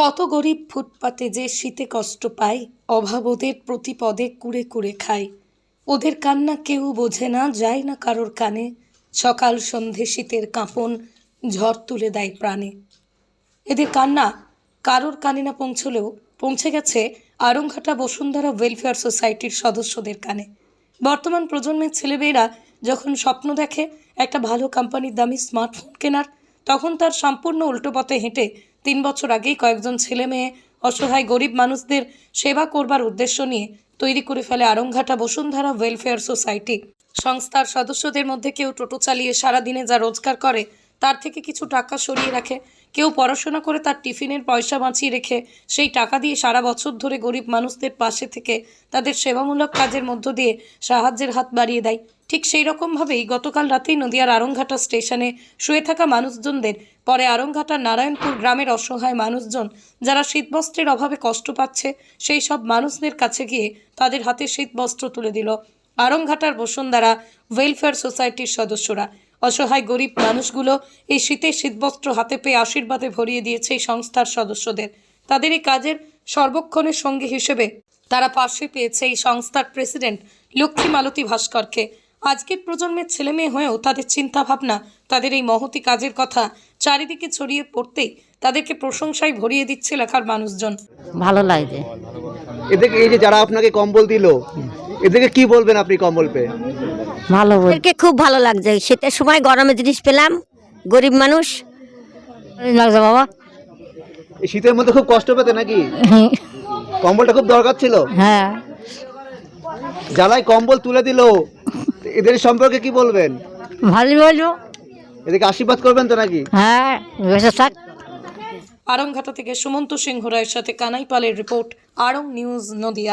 কত গরিব ফুটপাতে যে শীতে কষ্ট পায়, অভাব ওদের প্রতি পদে কুড়ে কুড়ে খায়। ওদের কান্না কেউ বোঝে না, যায় না কারোর কানে। সকাল সন্ধে শীতের কাঁপন ঝড় তুলে দেয় প্রাণে। এদের কান্না কারোর কানে না পৌঁছলেও পৌঁছে গেছে আরংঘাটা বসুন্ধরা ওয়েলফেয়ার সোসাইটির সদস্যদের কানে। বর্তমান প্রজন্মের ছেলেমেয়েরা যখন স্বপ্ন দেখে একটা ভালো কোম্পানির দামি স্মার্টফোন কেনার, তখন তার সম্পূর্ণ উল্টো পথে হেঁটে তিন বছর আগেই কয়েকজন ছেলে মেয়ে, অসহায় গরিব মানুষদের সেবা করবার উদ্দেশ্য নিয়ে তৈরি করে ফেলে আরংঘাটা বসুন্ধরা ওয়েলফেয়ার সোসাইটি সংস্থার সদস্যদের মধ্যে কেউ টোটো চালিয়ে সারাদিনে যা রোজগার করে তার থেকে কিছু টাকা সরিয়ে রাখে। কেউ পড়াশোনা করে তার টিফিনের পয়সা বাঁচিয়ে রেখে সেই টাকা দিয়ে সারা বছর ধরে গরিব মানুষদের পাশে থেকে তাদের সেবামূলক কাজের মধ্য দিয়ে সাহায্যের হাত বাড়িয়ে দেয়। ঠিক সেই রকমভাবেই গতকাল রাতেই নদিয়ার আরংঘাটা স্টেশনে শুয়ে থাকা মানুষজনদের, পরে আরংঘাটার নারায়ণপুর গ্রামের অসহায় মানুষজন, যারা শীতবস্ত্রের অভাবে কষ্ট পাচ্ছে, সেই সব মানুষদের কাছে গিয়ে তাদের হাতে শীতবস্ত্র তুলে দিল। আরংঘাটার বসুন্ধরা ওয়েলফেয়ার সোসাইটির সদস্যরা। অসহায় গরিব মানুষগুলো এই শীতে শীতবস্ত্র হাতে পেয়ে আশীর্বাদে ভরিয়ে দিয়েছে এই সংস্থার সদস্যদের। তাদের এই কাজের সর্বক্ষণের সঙ্গী হিসেবে তারা পাশে পেয়েছে এই সংস্থার প্রেসিডেন্ট লক্ষ্মী মালতী ভাস্করকে। আজকের প্রজন্মের ছেলে মেয়ে হয়েও তাদের চিন্তা ভাবনা তাদের এই মহতি কাজের কথা চারিদিকে ছড়িয়ে পড়তেই তাদেরকে প্রশংসায় ভরিয়ে দিচ্ছে লেখার মানুষজন। ভালো লাগছে এদেরকে এই যে যারা আপনাকে কম্বল দিল এদেরকে কি বলবেন আপনি কম্বল পেয়ে? ভালো আমাদেরকে খুব ভালো লাগছে। শীতের সময় গরমে জিনিস পেলাম গরিব মানুষ। লাগছে বাবা। এই শীতের মধ্যে খুব কষ্ট পেতে নাকি? কম্বলটা খুব দরকার ছিল। হ্যাঁ। যারাই কম্বল তুলে দিল এদের সম্পর্কে কি বলবেন? ভালোই বলব। এদেরকে আশীর্বাদ করবেন তো নাকি? হ্যাঁ বেঁচে থাক। আরংঘাটা থেকে সুমন্ত সিংহ রায়ের সাথে কানাই পালের রিপোর্ট আরং নিউজ নদিয়া।